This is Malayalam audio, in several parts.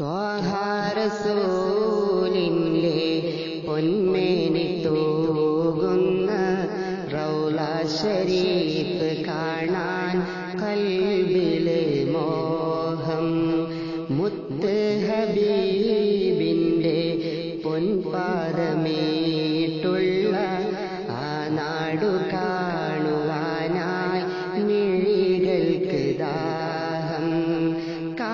ത്വാഹാരസൂലിന്റെ പൊന്മേനി തൂകുന്ന റൗല ഷരീഫ് കാണാൻ കൽബിലെ മോഹം. മുത്ത് ഹബീബിന്റെ പൊൻപാദമേട്ടുള്ള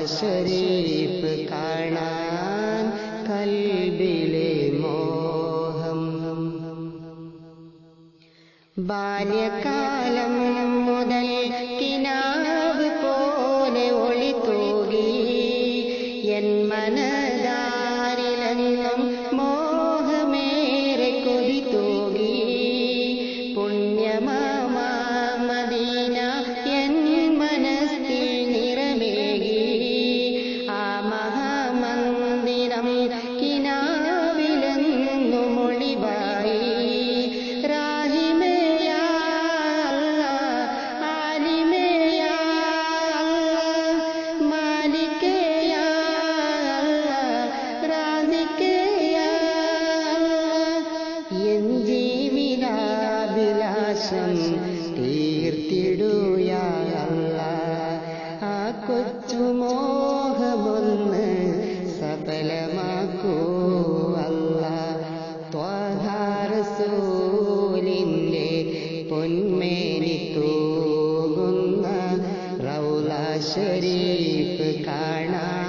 റൗല കാണാൻ കൽബിലെ മോഹം. ബാല്യകാലം മുതൽ കിനാവ് പോലെ ഒളിത്തൂകി എൻ മനതാരിലെന്നും തീർത്തിടുയാ ആ കൊച്ചു മോഹമൊന്ന് സഫലമാക്കൂ അല്ല ത്വാഹാരസൂലിന്റെ പൊന്മേനി തൂകുന്ന റൗല ഷരീഫ് കാണാൻ